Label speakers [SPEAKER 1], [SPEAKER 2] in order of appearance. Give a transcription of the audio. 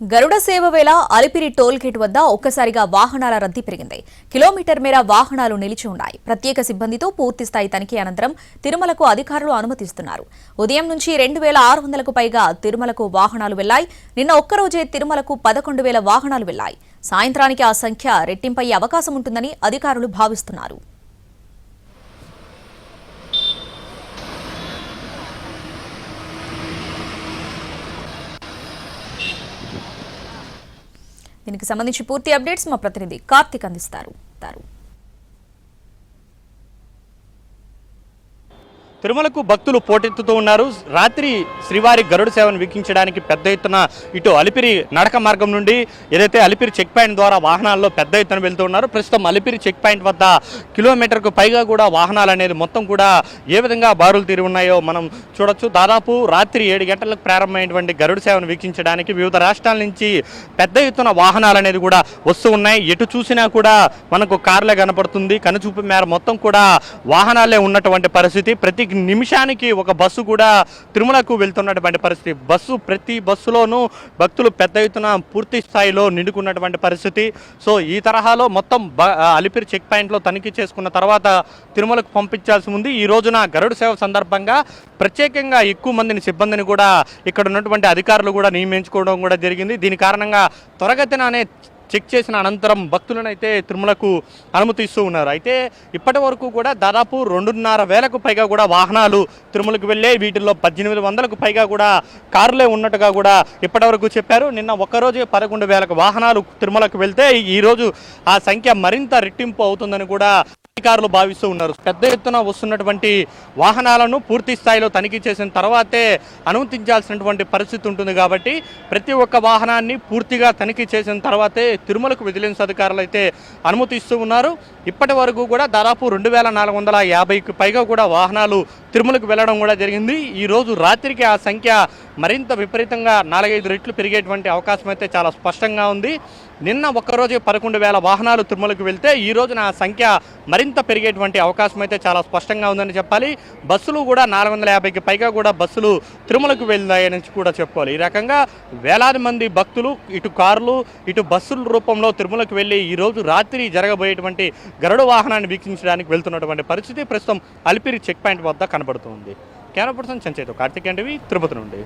[SPEAKER 1] గరుడ సేవ వేళ Alipiri toll gate వద్ద ఒక్కసారిగా వాహనాల రద్దీ పెరిగింది. కిలోమీటర్ మేర వాహనాలు నిలిచి ఉన్నాయి. ప్రత్యేక సిబ్బందితో పూర్తిస్థాయి తనిఖీ అనంతరం తిరుమలకు అధికారులు అనుమతిస్తున్నారు. ఉదయం నుంచి రెండు వేల ఆరు వందలకు పైగా తిరుమలకు వాహనాలు వెళ్ళాయి నిన్న ఒక్కరోజే తిరుమలకు పదకొండు వేల వాహనాలు వెళ్ళాయి సాయంత్రానికి ఆ సంఖ్య రెట్టింపయ్యే అవకాశం ఉంటుందని అధికారులు భావిస్తున్నారు. దీనికి సంబంధించి పూర్తి అప్డేట్స్ మా ప్రతినిధి కార్తిక్ అందిస్తారు
[SPEAKER 2] తిరుమలకు భక్తులు పోటెత్తుతూ ఉన్నారు. రాత్రి శ్రీవారి గరుడ సేవను వీక్షించడానికి పెద్ద ఎత్తున ఇటు అలిపిరి నడక మార్గం నుండి ఏదైతే అలిపిరి చెక్ పాయింట్ ద్వారా వాహనాల్లో పెద్ద ఎత్తున వెళ్తూ ఉన్నారు. ప్రస్తుతం అలిపిరి చెక్ పాయింట్ వద్ద కిలోమీటర్కు పైగా కూడా వాహనాలు అనేది మొత్తం కూడా ఏ విధంగా బారులు తీరి ఉన్నాయో మనం చూడొచ్చు. దాదాపు రాత్రి ఏడు గంటలకు ప్రారంభమైనటువంటి గరుడ సేవను వీక్షించడానికి వివిధ రాష్ట్రాల నుంచి పెద్ద ఎత్తున వాహనాలు అనేది కూడా వస్తూ ఉన్నాయి. ఎటు చూసినా కూడా మనకు కార్లే కనపడుతుంది. కనుచూపు మేర మొత్తం కూడా వాహనాలే ఉన్నటువంటి పరిస్థితి. ప్రతి నిమిషానికి ఒక బస్సు కూడా తిరుమలకు వెళ్తున్నటువంటి పరిస్థితి. బస్సు ప్రతి బస్సులోనూ భక్తులు పెద్ద ఎత్తున పూర్తి స్థాయిలో నిండుకున్నటువంటి పరిస్థితి. సో ఈ తరహాలో మొత్తం బ- అలిపిరి చెక్ పాయింట్లో తనిఖీ చేసుకున్న తర్వాత తిరుమలకు పంపించాల్సి ఉంది. ఈ రోజున గరుడు సేవ సందర్భంగా ప్రత్యేకంగా ఎక్కువ మందిని సిబ్బందిని కూడా ఇక్కడ ఉన్నటువంటి అధికారులు కూడా నియమించుకోవడం కూడా జరిగింది. దీని కారణంగా త్వరగతిననే చెక్ చేసిన అనంతరం భక్తులను అయితే తిరుమలకు అనుమతిస్తూ ఉన్నారు. అయితే ఇప్పటి వరకు కూడా దాదాపు రెండున్నర వేలకు పైగా కూడా వాహనాలు తిరుమలకు వెళ్ళే వీటిల్లో పద్దెనిమిది వందలకు పైగా కూడా కార్లే ఉన్నట్టుగా కూడా ఇప్పటి వరకు చెప్పారు. నిన్న ఒక్కరోజే పదకొండు వేలకు వాహనాలు తిరుమలకు వెళ్తే ఈరోజు ఆ సంఖ్య మరింత రెట్టింపు అవుతుందని కూడా అధికారులు భావిస్తూ ఉన్నారు. పెద్ద ఎత్తున వస్తున్నటువంటి వాహనాలను పూర్తి స్థాయిలో తనిఖీ చేసిన తర్వాతే అనుమతించాల్సినటువంటి పరిస్థితి ఉంటుంది కాబట్టి ప్రతి ఒక్క వాహనాన్ని పూర్తిగా తనిఖీ చేసిన తర్వాతే తిరుమలకు విజిలెన్స్ అధికారులు అయితే అనుమతిస్తూ ఉన్నారు. ఇప్పటి వరకు కూడా దాదాపు రెండు వేల నాలుగు వందల యాభైకి పైగా కూడా వాహనాలు తిరుమలకు వెళ్ళడం కూడా జరిగింది. ఈ రోజు రాత్రికి ఆ సంఖ్య మరింత విపరీతంగా నాలుగైదు రెట్లు పెరిగేటువంటి అవకాశం అయితే చాలా స్పష్టంగా ఉంది. నిన్న ఒక్కరోజు పదకొండు వేల వాహనాలు తిరుమలకు వెళ్తే ఈ రోజున ఆ సంఖ్య మరింత పెరిగేటువంటి అవకాశం అయితే చాలా స్పష్టంగా ఉందని చెప్పాలి. బస్సులు కూడా నాలుగు వందల యాభైకి పైగా కూడా బస్సులు తిరుమలకు వెళ్ళాయని కూడా చెప్పుకోవాలి. ఈ రకంగా వేలాది మంది భక్తులు ఇటు కార్లు ఇటు బస్సుల రూపంలో తిరుమలకు వెళ్ళి ఈరోజు రాత్రి జరగబోయేటువంటి గరుడ వాహనాన్ని వీక్షించడానికి వెళ్తున్నటువంటి పరిస్థితి ప్రస్తుతం అలిపిరి చెక్ పాయింట్ వద్ద కనబడుతుంది. కెమెరా పర్సన్ చంచేతో కార్తిక్ అండివి తిరుపతి నుండి.